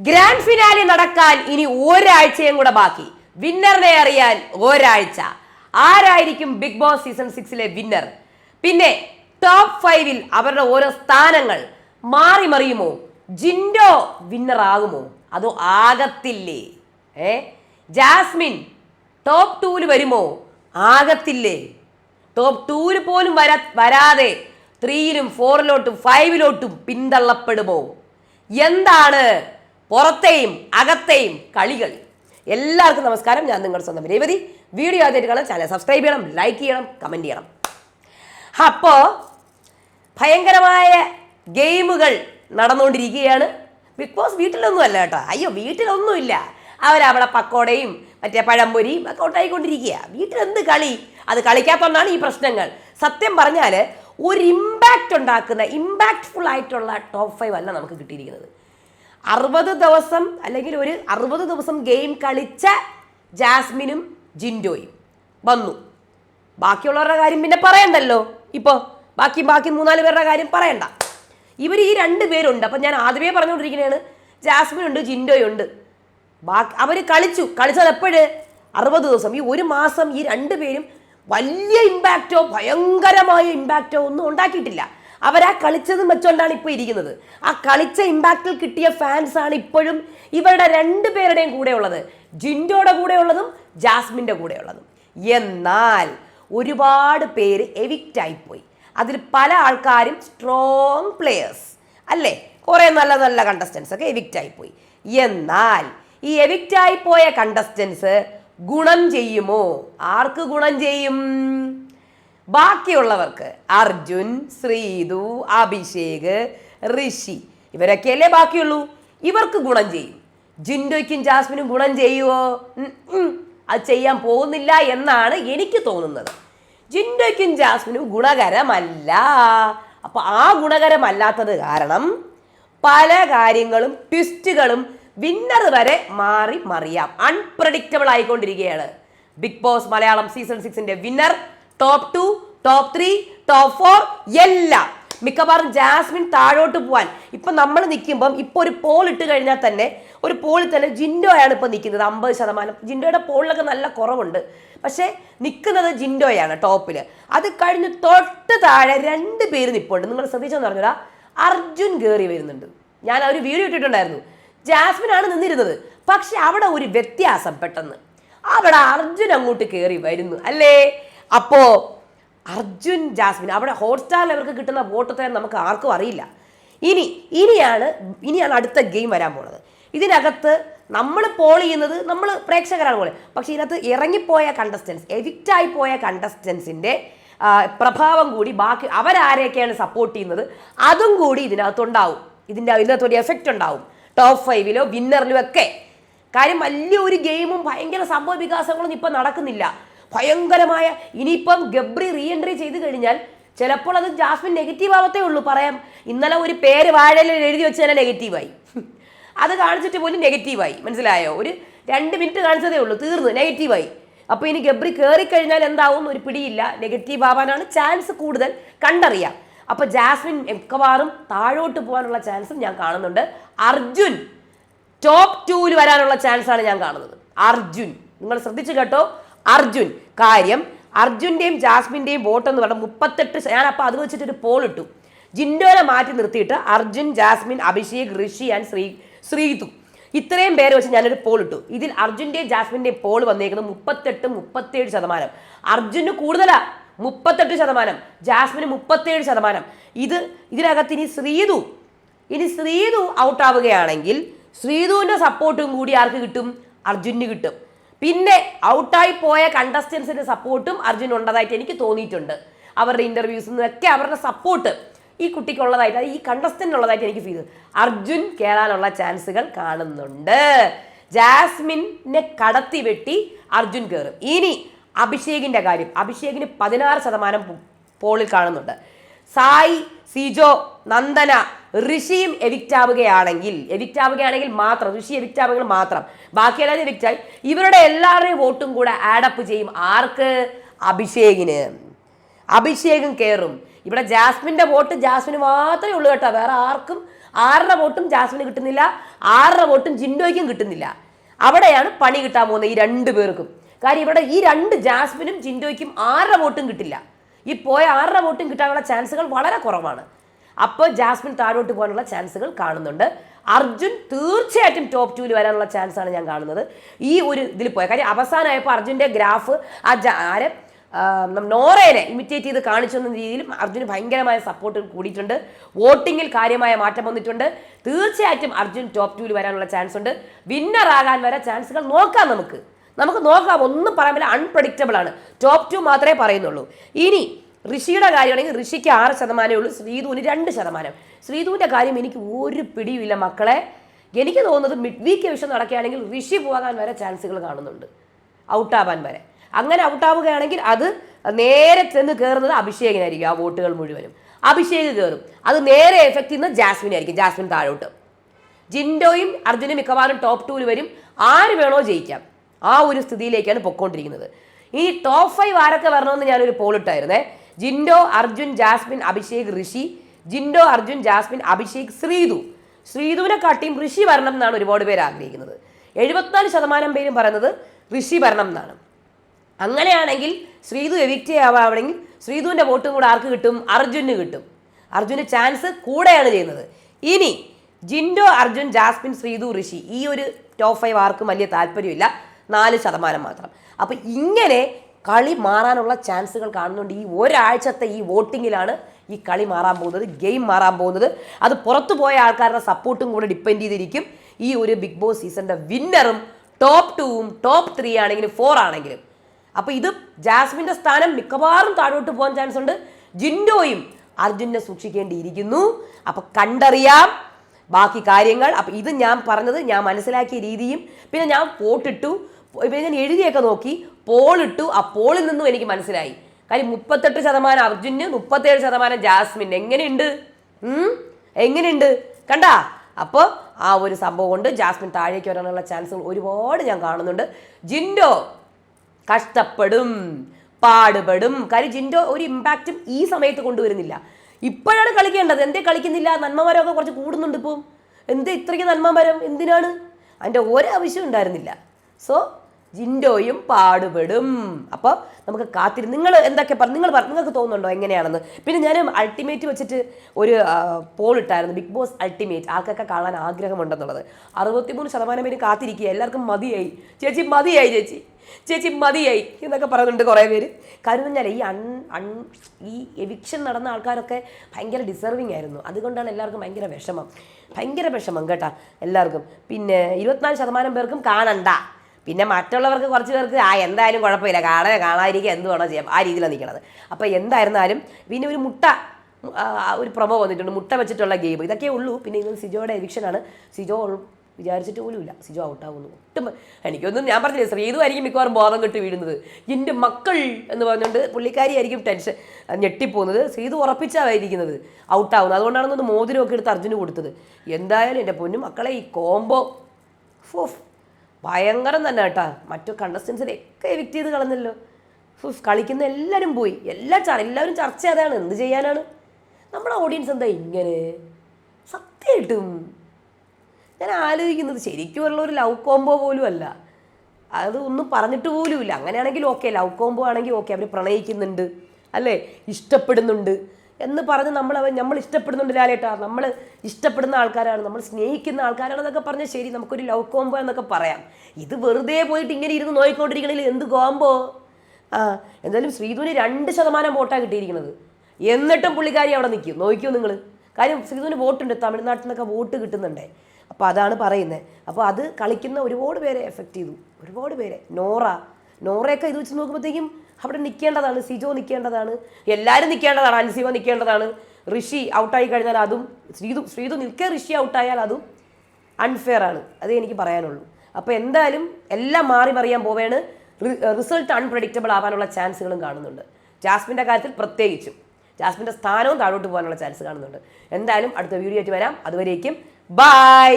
Grand finale നടക്കാൻ ഇനി ഒരാഴ്ചയും കൂടെ ബാക്കി. വിന്നറിനെ അറിയാൻ ഒരാഴ്ച. ആരായിരിക്കും ബിഗ് ബോസ് സീസൺ സിക്സിലെ വിന്നർ പിന്നെ ടോപ്പ് ഫൈവിൽ അവരുടെ ഓരോ സ്ഥാനങ്ങൾ മാറി മറിയുമോ? ജിൻഡോ വിന്നർ ആകുമോ? അതോ ആകത്തില്ലേ? ഏ? ജാസ്മിൻ ടോപ്പ് ടൂൽ വരുമോ? ആകത്തില്ലേ? ടോപ്പ് ടൂൽ പോലും വരാ വരാതെ ത്രീയിലും ഫോറിലോട്ടും ഫൈവിലോട്ടും പിന്തള്ളപ്പെടുമോ? എന്താണ് പുറത്തെയും അകത്തെയും കളികൾ. എല്ലാവർക്കും നമസ്കാരം. ഞാൻ നിങ്ങളുടെ സ്വന്തം രേവതി. വീഡിയോ ആദ്യമായിട്ട് കാണാൻ ചാനൽ സബ്സ്ക്രൈബ് ചെയ്യണം ലൈക്ക് ചെയ്യണം കമന്റ് ചെയ്യണം. അപ്പോൾ ഭയങ്കരമായ ഗെയിമുകൾ നടന്നുകൊണ്ടിരിക്കുകയാണ്. ബിഗ് ബോസ് വീട്ടിലൊന്നും അല്ല കേട്ടോ. അയ്യോ വീട്ടിലൊന്നുമില്ല അവരവിടെ പക്കോടയും മറ്റേ പഴംപൊരിയും ഒക്കെ ഉണ്ടായിക്കൊണ്ടിരിക്കുക വീട്ടിലെന്ത് കളി? അത് കളിക്കാത്തതുകൊണ്ടാണ് ഈ പ്രശ്നങ്ങൾ. സത്യം പറഞ്ഞാൽ ഒരു ഇമ്പാക്റ്റ് ഉണ്ടാക്കുന്ന ഇമ്പാക്റ്റ്ഫുൾ ആയിട്ടുള്ള ടോപ്പ് ഫൈവ് അല്ല നമുക്ക് കിട്ടിയിരിക്കുന്നത്. അറുപത് ദിവസം അല്ലെങ്കിൽ ഒരു അറുപത് ദിവസം ഗെയിം കളിച്ച ജാസ്മിനും ജിൻഡോയും വന്നു. ബാക്കിയുള്ളവരുടെ കാര്യം പിന്നെ പറയണ്ടല്ലോ. ഇപ്പോൾ ബാക്കി ബാക്കി മൂന്നാൽ പേരുടെ കാര്യം പറയണ്ട. ഇവർ ഈ രണ്ട് പേരുണ്ട്. അപ്പം ഞാൻ ആദ്യമേ പറഞ്ഞുകൊണ്ടിരിക്കുന്നതാണ് ജാസ്മിൻ ഉണ്ട് ജിൻഡോയും ഉണ്ട് ബാക്കി അവർ കളിച്ചു. കളിച്ചത് എപ്പോഴ്? അറുപത് ദിവസം. ഈ ഒരു മാസം ഈ രണ്ട് പേരും വലിയ ഇമ്പാക്റ്റോ ഭയങ്കരമായ ഇമ്പാക്റ്റോ ഒന്നും ഉണ്ടാക്കിയിട്ടില്ല. അവരാ കളിച്ചതും വെച്ചുകൊണ്ടാണ് ഇപ്പോൾ ഇരിക്കുന്നത്. ആ കളിച്ച ഇമ്പാക്റ്റിൽ കിട്ടിയ ഫാൻസ് ആണ് ഇപ്പോഴും ഇവരുടെ രണ്ട് പേരുടെയും കൂടെ ഉള്ളത് ജിൻഡോയുടെ കൂടെ ഉള്ളതും ജാസ്മിന്റെ കൂടെ ഉള്ളതും എന്നാൽ ഒരുപാട് പേര് എവിക്റ്റ് പോയി അതിൽ പല ആൾക്കാരും സ്ട്രോങ് പ്ലെയേഴ്സ് അല്ലേ? കുറേ നല്ല നല്ല കണ്ടസ്റ്റൻസ് ഒക്കെ എവിക്റ്റ് പോയി എന്നാൽ ഈ എവിക്റ്റ് പോയ കണ്ടസ്റ്റൻസ് ഗുണം ചെയ്യുമോ? ആർക്ക് ഗുണം ചെയ്യും? ബാക്കിയുള്ളവർക്ക് അർജുൻ ശ്രീതു അഭിഷേക് ഋഷി ഇവരൊക്കെയല്ലേ ബാക്കിയുള്ളൂ? ഇവർക്ക് ഗുണം ചെയ്യും. ജിൻഡോയ്ക്കും ജാസ്മിനും ഗുണം ഉം. അത് ചെയ്യാൻ പോകുന്നില്ല എന്നാണ് എനിക്ക് തോന്നുന്നത്. ജിൻഡോയ്ക്കും ജാസ്മിനും ഗുണകരമല്ല. അപ്പൊ ആ ഗുണകരമല്ലാത്തത് കാരണം പല കാര്യങ്ങളും ട്വിസ്റ്റുകളും വിന്നർ വരെ മാറി മറിയാം. അൺപ്രഡിക്റ്റബിൾ ആയിക്കൊണ്ടിരിക്കുകയാണ്. Big Boss Malayalam season സിക്സിന്റെ winner top two top three top four എല്ലാം. മിക്കവാറും ജാസ്മിൻ താഴോട്ട് പോവാൻ. ഇപ്പൊ നമ്മൾ നിൽക്കുമ്പം ഇപ്പൊ ഒരു പോൾ ഇട്ട് കഴിഞ്ഞാൽ തന്നെ ഒരു പോളിൽ തന്നെ ജിൻഡോയാണ് ഇപ്പൊ നിൽക്കുന്നത് അമ്പത് ശതമാനം. ജിൻഡോയുടെ പോളിലൊക്കെ നല്ല കുറവുണ്ട്. പക്ഷേ നിൽക്കുന്നത് ജിൻഡോയാണ് ടോപ്പിൽ അത് കഴിഞ്ഞ് തൊട്ട് താഴെ രണ്ട് പേര് നിൽപ്പുണ്ട് നിങ്ങൾ ശ്രദ്ധിച്ചെന്ന് പറഞ്ഞാൽ അർജുൻ കയറി വരുന്നുണ്ട്. ഞാൻ ഒരു വീഡിയോ ഇട്ടിട്ടുണ്ടായിരുന്നു. ജാസ്മിൻ ആണ് നിന്നിരുന്നത്. പക്ഷെ അവിടെ ഒരു വ്യത്യാസം പെട്ടെന്ന്. അവിടെ അർജുൻ അങ്ങോട്ട് കയറി വരുന്നു. അല്ലേ? അപ്പോ അർജുൻ ജാസ്മിൻ. അവിടെ ഹോട്ട്സ്റ്റാറിൽ അവർക്ക് കിട്ടുന്ന വോട്ടത്തെ നമുക്ക് ആർക്കും അറിയില്ല. ഇനി ഇനിയാണ് ഇനിയാണ് അടുത്ത ഗെയിം വരാൻ പോണത്. ഇതിനകത്ത് നമ്മൾ പോൾ ചെയ്യുന്നത് നമ്മൾ പ്രേക്ഷകരാണ് പോലെ പക്ഷേ ഇതിനകത്ത് ഇറങ്ങിപ്പോയ കണ്ടസ്റ്റൻസ് എവിക്റ്റായി പോയ കണ്ടസ്റ്റൻസിന്റെ പ്രഭാവം കൂടി ബാക്കി അവരാരെയൊക്കെയാണ് സപ്പോർട്ട് ചെയ്യുന്നത് അതും കൂടി ഇതിനകത്തുണ്ടാവും ഇതിന്റെ ഇതിനകത്ത് ഒരു എഫക്റ്റ് ഉണ്ടാവും. ടോപ്പ് ഫൈവിലോ വിന്നറിലോ ഒക്കെ. കാര്യം വലിയ ഒരു ഗെയിമും ഭയങ്കര സംഭവ വികാസങ്ങളൊന്നും ഇപ്പം നടക്കുന്നില്ല. ഭയങ്കരമായ ഇനിയിപ്പം ഗബ്രി റീ എൻട്രി ചെയ്ത് കഴിഞ്ഞാൽ ചിലപ്പോൾ അത് ജാസ്മിൻ നെഗറ്റീവ് ആവത്തേ ഉള്ളൂ. പറയാം ഇന്നലെ ഒരു പേര് വാഴയിൽ എഴുതി വെച്ച് തന്നെ നെഗറ്റീവായി അത് കാണിച്ചിട്ട് പോലും നെഗറ്റീവായി മനസ്സിലായോ? ഒരു രണ്ട് മിനിറ്റ് കാണിച്ചതേ ഉള്ളൂ. തീർന്നു നെഗറ്റീവായി അപ്പോൾ ഇനി ഗബ്രി കയറി കഴിഞ്ഞാൽ എന്താവും ഒരു പിടിയില്ല. നെഗറ്റീവ് ആവാനാണ് ചാൻസ് കൂടുതൽ കണ്ടറിയാം. അപ്പോൾ ജാസ്മിൻ മിക്കവാറും താഴോട്ട് പോകാനുള്ള ചാൻസും ഞാൻ കാണുന്നുണ്ട്. അർജുൻ ടോപ്പ് ടൂവിൽ വരാനുള്ള ചാൻസാണ് ഞാൻ കാണുന്നത്. അർജുൻ. നിങ്ങൾ ശ്രദ്ധിച്ചു കേട്ടോ? അർജുൻ. കാര്യം അർജുന്റെയും ജാസ്മിന്റെയും വോട്ട് എന്ന് പറഞ്ഞാൽ മുപ്പത്തെട്ട് ഞാൻ അപ്പോൾ അത് വെച്ചിട്ട് ഒരു പോൾ ഇട്ടു. ജിൻഡോനെ മാറ്റി നിർത്തിയിട്ട് അർജുൻ ജാസ്മിൻ അഭിഷേക് ഋഷി ആൻഡ് ശ്രീ ശ്രീതു. ഇത്രയും പേര് വെച്ച് ഞാനൊരു പോൾ ഇട്ടു. ഇതിൽ അർജുന്റെയും ജാസ്മിന്റെയും പോൾ വന്നേക്കുന്നത് മുപ്പത്തെട്ട് മുപ്പത്തേഴ് ശതമാനം. അർജുന് കൂടുതലാ. മുപ്പത്തെട്ട് ശതമാനം. ജാസ്മിന് മുപ്പത്തേഴ് ശതമാനം. ഇത് ഇതിനകത്ത് ഇനി ശ്രീതു. ഇനി ശ്രീതു ഔട്ടാവുകയാണെങ്കിൽ ശ്രീതുവിന്റെ സപ്പോർട്ടും കൂടി ആർക്ക് കിട്ടും? അർജുന് കിട്ടും. പിന്നെ ഔട്ടായി പോയ കണ്ടസ്റ്റൻസിന്റെ സപ്പോർട്ടും അർജുൻ ഉണ്ടതായിട്ട് എനിക്ക് തോന്നിയിട്ടുണ്ട്. അവരുടെ ഇന്റർവ്യൂസിൽ നിന്നൊക്കെ അവരുടെ സപ്പോർട്ട് ഈ കുട്ടിക്കുള്ളതായിട്ട് ഈ കണ്ടസ്റ്റന്റ് ഉള്ളതായിട്ട് എനിക്ക് ഫീൽ അർജുൻ കയറാനുള്ള ചാൻസുകൾ കാണുന്നുണ്ട്. ജാസ്മിനെ കടത്തി വെട്ടി അർജുൻ കയറും ഇനി അഭിഷേകിന്റെ കാര്യം. അഭിഷേകിന് പതിനാറ് ശതമാനം പോളിൽ കാണുന്നുണ്ട്. സായി സിജോ നന്ദന ഋഷിയും എവിക്റ്റ് ആവുകയാണെങ്കിൽ എവിക്റ്റ് ആവുകയാണെങ്കിൽ മാത്രം ഋഷി എവിക്റ്റ് ആവുകയാണെങ്കിൽ മാത്രം. ബാക്കി എല്ലാവരും ആയി. ഇവരുടെ എല്ലാവരുടെയും വോട്ടും കൂടെ ആഡപ്പ് ചെയ്യും. ആർക്ക്? അഭിഷേകിന്. അഭിഷേകം കയറും ഇവിടെ ജാസ്മിന്റെ വോട്ട് ജാസ്മിന് മാത്രമേ ഉള്ളൂ കേട്ടോ. വേറെ ആർക്കും ആറര വോട്ടും ജാസ്മിന് കിട്ടുന്നില്ല. ആറര വോട്ടും ജിൻഡോയ്ക്കും കിട്ടുന്നില്ല. അവിടെയാണ് പണി കിട്ടാൻ പോകുന്നത് ഈ രണ്ട് പേർക്കും. കാര്യം ഇവിടെ ഈ രണ്ട് ജാസ്മിനും ജിൻഡോയ്ക്കും ആറര വോട്ടും കിട്ടില്ല. ഈ പോയ ആറര വോട്ടും കിട്ടാനുള്ള ചാൻസുകൾ വളരെ കുറവാണ്. അപ്പോൾ ജാസ്മിൻ താഴോട്ട് പോകാനുള്ള ചാൻസുകൾ കാണുന്നുണ്ട്. അർജുൻ തീർച്ചയായിട്ടും ടോപ്പ് ടൂവിൽ വരാനുള്ള ചാൻസാണ് ഞാൻ കാണുന്നത്. ഈ ഒരു ഇതിൽ പോയ കാര്യം അവസാനമായപ്പോൾ അർജുന്റെ ഗ്രാഫ് ആ ആരെ നോറേനെ ഇമിറ്റേറ്റ് ചെയ്ത് കാണിച്ചു എന്ന രീതിയിലും അർജുന് ഭയങ്കരമായ സപ്പോർട്ട് കൂടിയിട്ടുണ്ട്. വോട്ടിങ്ങിൽ കാര്യമായ മാറ്റം വന്നിട്ടുണ്ട്. തീർച്ചയായിട്ടും അർജുൻ ടോപ്പ് ടൂവിൽ വരാനുള്ള ചാൻസ് ഉണ്ട് വിന്നർ ആകാൻ വരെ ചാൻസുകൾ നോക്കാം നമുക്ക്. നമുക്ക് നോക്കാം ഒന്നും പറയാൻ പറ്റില്ല അൺപ്രഡിക്റ്റബിൾ ആണ്. ടോപ്പ് ടു മാത്രമേ പറയുന്നുള്ളൂ. ഇനി ഋഷിയുടെ കാര്യമാണെങ്കിൽ ഋഷിക്ക് ആറ് ശതമാനമേ ഉള്ളൂ ശ്രീധുവിന് രണ്ട് ശതമാനം. ശ്രീധുവിന്റെ കാര്യം എനിക്ക് ഒരു പിടിയുമില്ല മക്കളെ. എനിക്ക് തോന്നുന്നത് മിഡ് വീക്ക് വിഷം നടക്കുകയാണെങ്കിൽ ഋഷി പോകാൻ വരെ ചാൻസുകൾ കാണുന്നുണ്ട്. ഔട്ടാവാൻ വരെ. അങ്ങനെ ഔട്ടാവുകയാണെങ്കിൽ അത് നേരെ ചെന്ന് കയറുന്നത് അഭിഷേകിനായിരിക്കും ആ വോട്ടുകൾ മുഴുവനും. അഭിഷേക് കയറും അത് നേരെ എഫക്റ്റ് ചെയ്യുന്നത് ജാസ്മിനായിരിക്കും ജാസ്മിൻ താഴോട്ട്. ജിൻഡോയും അർജുനും മിക്കവാറും ടോപ്പ് ടൂവിൽ വരും. ആര് വേണോ ജയിക്കാം. ആ ഒരു സ്ഥിതിയിലേക്കാണ് പൊക്കോണ്ടിരിക്കുന്നത്. ഇനി ടോപ്പ് ഫൈവ് ആരൊക്കെ വരണമെന്ന് ഞാനൊരു പോളിട്ടായിരുന്നേ ജിൻഡോ അർജുൻ ജാസ്മിൻ അഭിഷേക് ഋഷി. ജിൻഡോ അർജുൻ ജാസ്മിൻ അഭിഷേക് ശ്രീതു. ശ്രീതുവിനെ കാട്ടിയും ഋഷി വരണം എന്നാണ് ഒരുപാട് പേര് ആഗ്രഹിക്കുന്നത്. എഴുപത്തിനാല് ശതമാനം പേരും പറയുന്നത് ഋഷി വരണം എന്നാണ്. അങ്ങനെയാണെങ്കിൽ ശ്രീതു എവിക്റ്റ് ആവാണെങ്കിൽ ശ്രീതുവിന്റെ വോട്ടും കൂടെ ആർക്ക് കിട്ടും? അർജുന് കിട്ടും. അർജുന് ചാൻസ് കൂടെയാണ് ചെയ്യുന്നത്. ഇനി ജിൻഡോ അർജുൻ ജാസ്മിൻ ശ്രീതു ഋഷി ഈ ഒരു ടോപ്പ് ഫൈവ് ആർക്കും വലിയ താല്പര്യമില്ല. നാല് ശതമാനം മാത്രം. അപ്പം ഇങ്ങനെ കളി മാറാനുള്ള ചാൻസുകൾ കാണുന്നുണ്ട്. ഈ ഒരാഴ്ചത്തെ ഈ വോട്ടിങ്ങിലാണ് ഈ കളി മാറാൻ പോകുന്നത് ഗെയിം മാറാൻ പോകുന്നത്. അത് പുറത്തു പോയ ആൾക്കാരുടെ സപ്പോർട്ടും കൂടെ ഡിപ്പെൻഡ് ചെയ്തിരിക്കും. ഈ ഒരു ബിഗ് ബോസ് സീസണിന്റെ വിന്നറും ടോപ്പ് ടൂവും ടോപ്പ് ത്രീ ആണെങ്കിലും ഫോർ ആണെങ്കിലും. അപ്പോൾ ഇത് ജാസ്മിന്റെ സ്ഥാനം മിക്കവാറും താഴോട്ട് പോകാൻ ചാൻസ് ഉണ്ട്. ജിൻഡോയും അർജുനെ സൂക്ഷിക്കേണ്ടിയിരിക്കുന്നു. അപ്പോൾ കണ്ടറിയാം ബാക്കി കാര്യങ്ങൾ. അപ്പം ഇത് ഞാൻ പറഞ്ഞത് ഞാൻ മനസ്സിലാക്കിയ രീതിയും പിന്നെ ഞാൻ വോട്ടിട്ടു. ഞാൻ എഴുതിയൊക്കെ നോക്കി പോളിട്ടു ആ പോളിൽ നിന്നും എനിക്ക് മനസ്സിലായി. കാര്യം മുപ്പത്തെട്ട് ശതമാനം അർജുന് മുപ്പത്തേഴ് ശതമാനം ജാസ്മിൻ. എങ്ങനെയുണ്ട്? എങ്ങനെയുണ്ട്? കണ്ടാ? അപ്പോൾ ആ ഒരു സംഭവം കൊണ്ട് ജാസ്മിൻ താഴേക്ക് വരാനുള്ള ചാൻസുകൾ ഒരുപാട് ഞാൻ കാണുന്നുണ്ട്. ജിൻഡോ കഷ്ടപ്പെടും പാടുപെടും. കാര്യം ജിൻഡോ ഒരു ഇമ്പാക്റ്റും ഈ സമയത്ത് കൊണ്ടുവരുന്നില്ല. ഇപ്പോഴാണ് കളിക്കേണ്ടത്. എന്തേ കളിക്കുന്നില്ല? നന്മമരമൊക്കെ കുറച്ച് കൂടുന്നുണ്ട് ഇപ്പം. എന്തേ ഇത്രയ്ക്ക് നന്മമരം? എന്തിനാണ്? അതിന്റെ ഒരാവശ്യം ഉണ്ടായിരുന്നില്ല. സോ ജിൻഡോയും പാടുപെടും. അപ്പോൾ നമുക്ക് കാത്തിരുന്ന് നിങ്ങൾ എന്തൊക്കെ പറഞ്ഞു നിങ്ങൾ പറഞ്ഞു നിങ്ങൾക്ക് തോന്നുന്നുണ്ടോ എങ്ങനെയാണെന്ന്? പിന്നെ ഞാൻ അൾട്ടിമേറ്റ് വെച്ചിട്ട് ഒരു പോൾ ഇട്ടായിരുന്നു. ബിഗ് ബോസ് അൾട്ടിമേറ്റ് ആൾക്കൊക്കെ കാണാൻ ആഗ്രഹമുണ്ടെന്നുള്ളത്. അറുപത്തിമൂന്ന് ശതമാനം പേര് കാത്തിരിക്കുക. എല്ലാവർക്കും മതിയായി. ചേച്ചി മതിയായി ചേച്ചി. ചേച്ചി മതിയായി എന്നൊക്കെ പറയുന്നുണ്ട് കുറേ പേര്. കാര്യം പറഞ്ഞാൽ ഈ അൺ അൺ ഈ എവിക്ഷൻ നടന്ന ആൾക്കാരൊക്കെ ഭയങ്കര ഡിസർവിങ് ആയിരുന്നു. അതുകൊണ്ടാണ് എല്ലാവർക്കും ഭയങ്കര വിഷമം. ഭയങ്കര വിഷമം കേട്ടാ എല്ലാവർക്കും. പിന്നെ ഇരുപത്തിനാല് ശതമാനം പേർക്കും കാണണ്ട. പിന്നെ മറ്റുള്ളവർക്ക് കുറച്ച് പേർക്ക് ആ എന്തായാലും കുഴപ്പമില്ല. കാണാൻ കാണാതിരിക്കുക എന്ത് വേണോ ചെയ്യാം. ആ രീതിയിലാണ് നിൽക്കുന്നത് അപ്പോൾ എന്തായിരുന്നാലും പിന്നെ ഒരു മുട്ട ഒരു പ്രൊമോ വന്നിട്ടുണ്ട്. മുട്ട വെച്ചിട്ടുള്ള ഗെയിം ഇതൊക്കെ ഉള്ളൂ. പിന്നെ ഇത് സിജോയുടെ എവിക്ഷനാണ് സിജോ വിചാരിച്ചിട്ട് പോലുമില്ല സിജോ ഔട്ടാവുന്നു ഒട്ടും എനിക്കൊന്നും ഞാൻ പറഞ്ഞില്ല ശ്രീതു ആയിരിക്കും മിക്കവാറും ബോധം കെട്ട് വീഴുന്നത്. എന്റെ മക്കൾ എന്ന് പറഞ്ഞുകൊണ്ട് പുള്ളിക്കാരി ആയിരിക്കും ടെൻഷൻ ഞെട്ടിപ്പോകുന്നത്. ശ്രീതു ഉറപ്പിച്ചായിരിക്കുന്നത് ഔട്ടാവുന്നത് അതുകൊണ്ടാണ് മോതിരമൊക്കെ എടുത്ത് അർജുന് കൊടുത്തത്. എന്തായാലും എന്റെ പൊന്നു മക്കളെ ഈ കോംബോ ഫുഫ്. ഭയങ്കരം തന്നെ കേട്ടാ. മറ്റു കണ്ടസ്റ്റൻസിനെയൊക്കെ എവിക്റ്റ് ചെയ്ത് കളഞ്ഞല്ലോ. കളിക്കുന്ന എല്ലാവരും പോയി. എല്ലാ എല്ലാവരും ചർച്ച അതാണ് എന്ത് ചെയ്യാനാണ്? നമ്മുടെ ഓഡിയൻസ് എന്താ ഇങ്ങനെ? സത്യമായിട്ടും. ഞാൻ ആലോചിക്കുന്നത് ശരിക്കും ഉള്ള ഒരു ലവ് കോംബോ പോലും അല്ല. അത് ഒന്നും പറഞ്ഞിട്ട് പോലുമില്ല. അങ്ങനെയാണെങ്കിൽ ഓക്കെ ലവ് കോംബോ ആണെങ്കിൽ ഓക്കെ അവർ പ്രണയിക്കുന്നുണ്ട്. അല്ലേ? ഇഷ്ടപ്പെടുന്നുണ്ട്. എന്ന് പറഞ്ഞ് നമ്മൾ അവൻ നമ്മൾ ഇഷ്ടപ്പെടുന്നുണ്ട് ലാലേട്ടാ. നമ്മൾ ഇഷ്ടപ്പെടുന്ന ആൾക്കാരാണ്. നമ്മൾ സ്നേഹിക്കുന്ന ആൾക്കാരാണെന്നൊക്കെ പറഞ്ഞാൽ ശരി നമുക്കൊരു ലവ് കോംബോ എന്നൊക്കെ പറയാം. ഇത് വെറുതെ പോയിട്ട് ഇങ്ങനെ ഇരുന്ന് നോയിക്കൊണ്ടിരിക്കണമെങ്കിൽ എന്ത് കോംബോ ആ എന്തായാലും ശ്രീധുവിന് രണ്ട് ശതമാനം വോട്ടാണ് കിട്ടിയിരിക്കുന്നത് എന്നിട്ടും പുള്ളിക്കാരി അവിടെ നിൽക്കും. നോക്കിയോ നിങ്ങൾ കാര്യം ശ്രീധുവിന് വോട്ടുണ്ട്. തമിഴ്നാട്ടിൽ നിന്നൊക്കെ വോട്ട് കിട്ടുന്നുണ്ടേ. അപ്പോൾ അതാണ് പറയുന്നത് അപ്പോൾ അത് കളിക്കുന്ന ഒരുപാട് പേരെ എഫക്റ്റ് ചെയ്തു. ഒരുപാട് പേരെ. നോറ. നോറയൊക്കെ ഇത് വെച്ച് നോക്കുമ്പോഴത്തേക്കും അവിടെ നിൽക്കേണ്ടതാണ് സിജോ നിൽക്കേണ്ടതാണ് എല്ലാവരും നിൽക്കേണ്ടതാണ് അൻസിമ നിൽക്കേണ്ടതാണ്. ഋഷി ഔട്ടായി കഴിഞ്ഞാൽ അതും ശ്രീതു ശ്രീതു നിൽക്കെ ഋഷി ഔട്ടായാൽ അതും അൺഫെയർ ആണ്. അതേ എനിക്ക് പറയാനുള്ളൂ. അപ്പോൾ എന്തായാലും എല്ലാം മാറി മറിയാൻ പോവേണ് റിസൾട്ട് അൺപ്രഡിക്റ്റബിൾ ആവാനുള്ള ചാൻസുകളും കാണുന്നുണ്ട്. ജാസ്മിന്റെ കാര്യത്തിൽ പ്രത്യേകിച്ചും. ജാസ്മിന്റെ സ്ഥാനവും താഴോട്ട് പോകാനുള്ള ചാൻസ് കാണുന്നുണ്ട്. എന്തായാലും അടുത്ത വീഡിയോ ആയിട്ട് വരാം. അതുവരേക്കും ബൈ